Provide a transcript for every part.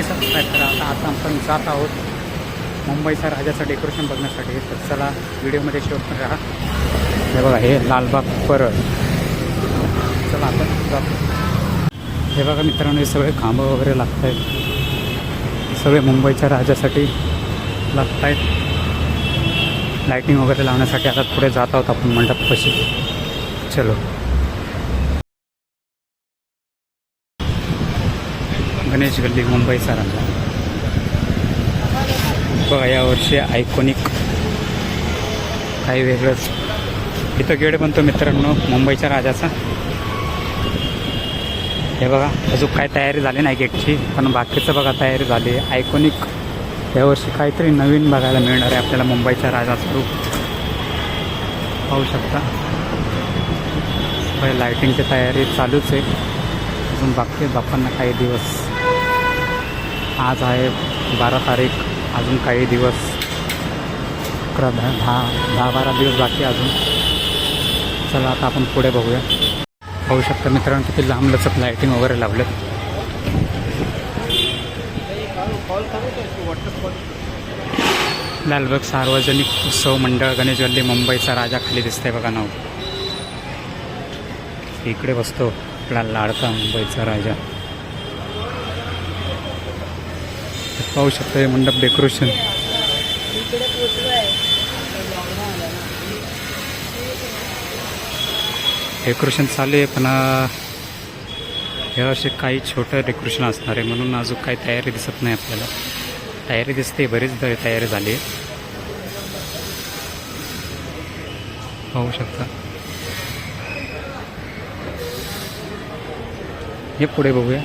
नक्की सबस्क्राईब करा. आता आता आपण जात आहोत मुंबईचा राजाचं डेकोरेशन बघण्यासाठी. तर चला व्हिडिओमध्ये शेवट राहा. हे बघा हे लालबाग परळ. चला आपण जातो हे बघा मित्रांनो हे सगळे खांबं वगैरे लागत आहेत सगळे मुंबईच्या राजासाठी लागत आहेत लाईटिंग वगैरे लावण्यासाठी आता पुढे जात आहोत आपण मंडपपाशी. चलो. गणेश गल्ली मुंबई राजा बघा यावर्षी आयकॉनिक काही वेगळंच. इथं गेट बनतो मित्रांनो मुंबईच्या राजाचा. हे बघा अजून काय तयारी झाली नाही गेटची पण बाकीचं बघा तयारी झाली. आहे आयकॉनिक यावर्षी काहीतरी नवीन बघायला मिळणार आहे आपल्याला मुंबईच्या राजाचं रूप. पाहू शकता. काही लायटिंगची तयारी चालूच आहे. अजून बाकी बापांना काही दिवस. आज आहे बारा तारीख अजून काही दिवस अकरा दहा दहा दहा बारा दिवस बाकी अजून. चला आता आपण पुढे बघूया. पाहू शकता मित्रांनो किती लांब लचक लायटिंग वगैरे लावले लालबाग सार्वजनिक उत्सव मंडळ गणेश गल्ली मुंबईचा राजा खाली दिसतंय बघा नाव. इकडे बसतो आपला लाडका मुंबईचा राजा. पाहू शकता हे मंडप डेकोरेशन. डेकोरेशन चालू आहे पण हे असे काही छोटं डेकोरेशन असणार आहे म्हणून अजून काही तयारी दिसत नाही आपल्याला. तयारी दिसते बरीच तयारी झाली आहे. पाहू शकता. हे पुढे बघूया.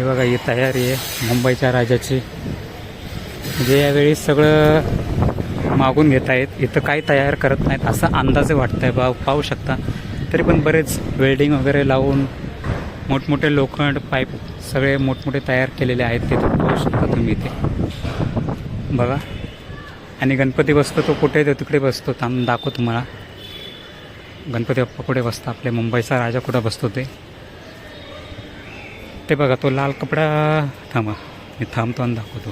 हे बघा ही तयारी आहे मुंबईच्या राजाची. म्हणजे यावेळी सगळं मागून घेत आहेत इथं काही तयार करत नाहीत असं अंदाजे वाटतं आहे बा पाहू शकता. तरी पण बरेच वेल्डिंग वगैरे लावून मोठमोठे लोखंड पाईप सगळे मोठमोठे तयार केलेले आहेत तिथे. पाहू शकता तुम्ही इथे. बघा. आणि गणपती बसतो तो कुठे? तो तिकडे बसतो. थांब दाखव तुम्हाला. गणपती बाप्पा कुठे बसतो आपल्या मुंबईचा राजा कुठं बसतो ते? ते बघा तो लाल कपडा थांबा मी थांबतो आणि दाखवतो.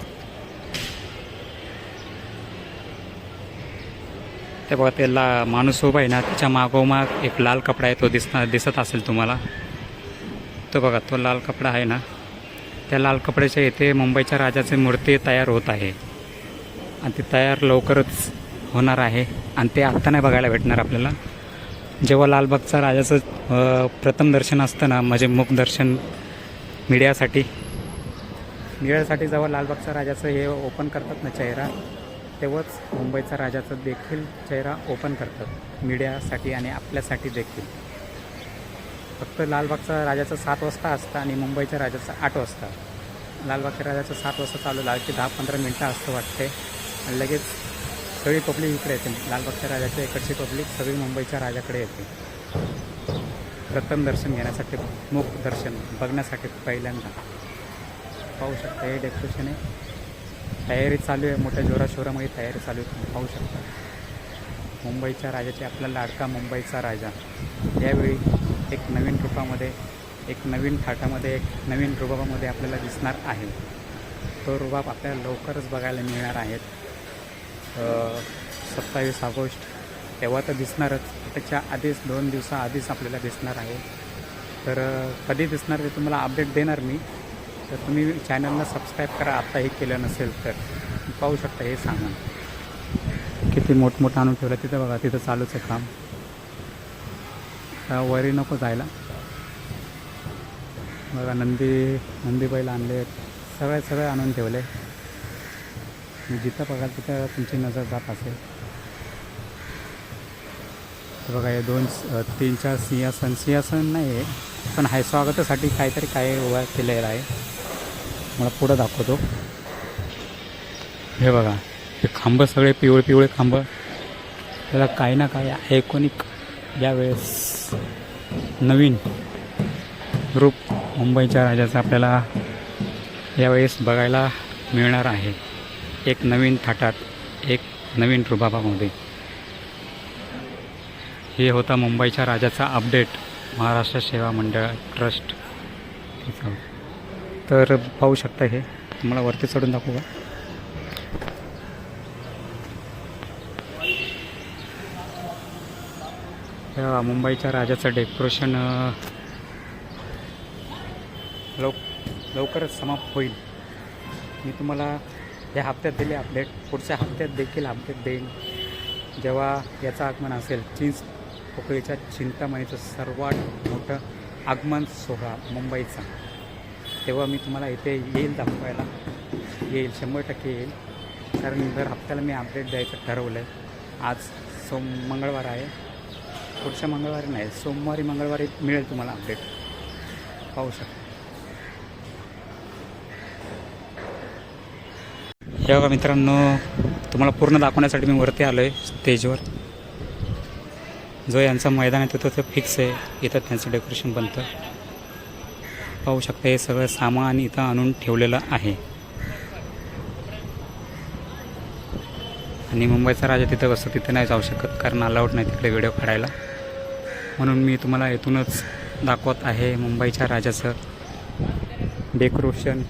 ते बघा ते ला माणूस उभा आहे ना त्याच्या मागोमाग एक लाल कपडा आहे तो दिसणार दिसत असेल तुम्हाला. तो बघा तो लाल कपडा आहे ना त्या लाल कपड्याच्या इथे मुंबईच्या राजाची मूर्ती तयार होत आहे. आणि ती तयार लवकरच होणार आहे आणि ते आत्ता नाही बघायला भेटणार आपल्याला. जेव्हा लालबागचा राजाचं प्रथम दर्शन असतं ना म्हणजे मुख दर्शन मीडियासाठी. मीडियासाठी जेव्हा लालबागचा राजाचं हे ओपन करतात ना चेहरा तेव्हाच मुंबईचा राजाचा देखील चेहरा ओपन करतात. मीडियासाठी आणि आपल्यासाठी देखील. फक्त लालबागचा राजाचं सात वाजता असतं आणि मुंबईच्या राजाचं आठ वाजता. लालबागच्या राजाचं सात वाजता चालू लागलं की दहा पंधरा मिनटं असतं वाटते. आणि लगेच सगळी पब्लिक इकडे येते. लालबागच्या राजाच्या इकडची पब्लिक सगळी मुंबईच्या राजाकडे येते. प्रथम दर्शन घेण्यासाठी मुख दर्शन बघण्यासाठी पहिल्यांदा. पाहू शकता हे डेकोरेशन आहे. तयारी चालू आहे मोठ्या जोराशोरामध्ये तयारी चालू आहे. तुम्ही पाहू शकता. मुंबईच्या राजाचे आपला लाडका मुंबईचा राजा. यावेळी एक नवीन रूपामध्ये एक नवीन थाटामध्ये एक नवीन रुबाबामध्ये आपल्याला दिसणार आहे. तो रुबाब आपल्याला लवकरच बघायला मिळणार आहेत सत्तावीस ऑगस्ट तेव्हा तर दिसणारच. त्याच्या आधीच दोन दिवसाआधीच आपल्याला दिसणार आहे. तर कधी दिसणार ते तुम्हाला अपडेट देणार मी. तर तुम्ही चॅनलला सबस्क्राईब करा. आत्ता हे केलं नसेल तर. पाहू शकता हे सामान. किती मोठमोठं आणून ठेवलं तिथं बघा. तिथं चालूच आहे काम. वरी नको जायला. बघा नंदी नंदी बैल आणले. सगळे सगळे आणून ठेवले. जिथं बघाल तिथं तुमची नजर जात असेल. हे बघा हे दोन तीन चार सिंहासन सिंहासन नाही आहे पण हाय स्वागतासाठी काहीतरी काय उभा केलेलं आहे. मला पुढं दाखवतो. हे बघा हे खांब सगळे पिवळे पिवळे खांब. त्याला काही ना काही आयकॉनिक यावेळेस नवीन रूप मुंबईच्या राजाचं आपल्याला यावेळेस बघायला मिळणार आहे. एक नवीन थाटात एक नवीन रुबाबामध्ये. हे होता मुंबईच्या राजाचा अपडेट महाराष्ट्र सेवा मंडळ ट्रस्ट. तर पाहू शकता हे. तुम्हाला वरती चढून दाखवू का? मुंबईच्या राजाचं डेकोरेशन लव लवकरच समाप्त होईल. मी तुम्हाला या हप्त्यात दिले अपडेट पुढच्या हप्त्यात देखील अपडेट देईन. जेव्हा याचं आगमन असेल चिंच पोकळीच्या चिंतामणीचं सर्वात मोठं आगमन सोहळा मुंबईचा. तेव्हा मी तुम्हाला इथे येईल दाखवायला. येईल शंभर टक्के येईल. कारण दर हप्त्याला मी अपडेट द्यायचं ठरवलं आहे आज सोम मंगळवार आहे. पुढच्या मंगळवारी नाही सोमवारी मंगळवारी मिळेल तुम्हाला अपडेट पाहू शकता. हे बघा मित्रांनो तुम्हाला पूर्ण दाखवण्यासाठी मी वरती आलो आहे स्टेजवर. जो यांचा मैदान आहे तिथं ते फिक्स आहे. इथं त्यांचं डेकोरेशन बनतं. पाहू शकता हे सगळं सामान इथं आणून ठेवलेलं आहे. आणि मुंबईचा राजा तिथं बसतो तिथे नाही जाऊ शकत कारण अलाउड नाही तिकडे व्हिडिओ काढायला. म्हणून मी तुम्हाला इथूनच दाखवत आहे मुंबईच्या राजाचं डेकोरेशन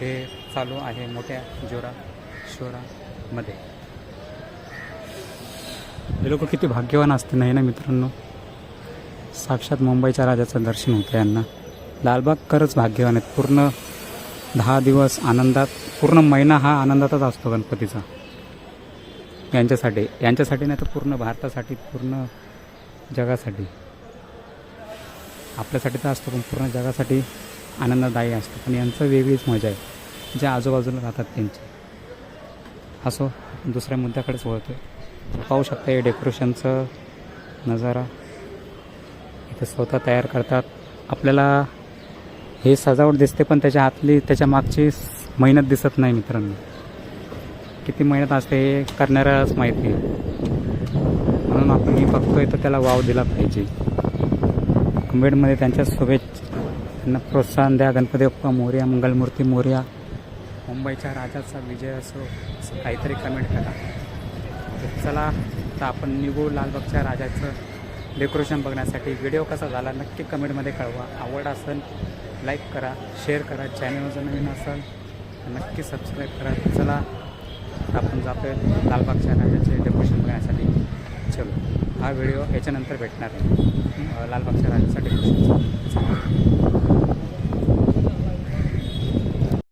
हे चालू आहे मोठ्या जोरा शोरामध्ये. हे लोक किती भाग्यवान असते नाही ना मित्रांनो? साक्षात मुंबईच्या राजाचं दर्शन होतं यांना. लालबाग खरंच भाग्यवान आहेत. पूर्ण दहा दिवस आनंदात पूर्ण महिना हा आनंदातच असतो गणपतीचा. यांच्यासाठी यांच्यासाठी नाही तर पूर्ण भारतासाठी पूर्ण जगासाठी. आपल्यासाठी तर असतो पण पूर्ण जगासाठी आनंददायी असतो. पण यांचं वेगळीच मजा आहे. जे आजूबाजूला राहतात त्यांची. असो दुसऱ्या मुद्द्याकडेच वळतो पाहू शकता हे डेकोरेशनचं नजारा. इथं स्वतः तयार करतात. आपल्याला हे सजावट दिसते पण त्याच्या आतली त्याच्या मागची मेहनत दिसत नाही मित्रांनो. किती मेहनत असते हे करणाऱ्यालाच माहिती आहे. म्हणून आपण मी बघतोय तर त्याला वाव दिला पाहिजे. कुंभेडमध्ये त्यांच्या शुभेच्छा. त्यांना प्रोत्साहन द्या. गणपती बाप्पा मोर्या मंगलमूर्ती मोर्या. मुंबईच्या राजाचा विजय असो असं काहीतरी कमेंट करा. तर चला तर आपण निघू लालबागच्या राजाचं डेकोरेशन बघण्यासाठी. व्हिडिओ कसा झाला नक्की कमेंटमध्ये कळवा. आवड असेल लाईक करा शेअर करा. चॅनल जर नवीन असेल नक्की सबस्क्राईब करा. चला आपण जातोय लालबागच्या राजाचे डेकोरेशन बघण्यासाठी. चलो हा व्हिडिओ याच्यानंतर भेटणार आहे. लालबागच्या राजाचा डेकोरेशनचा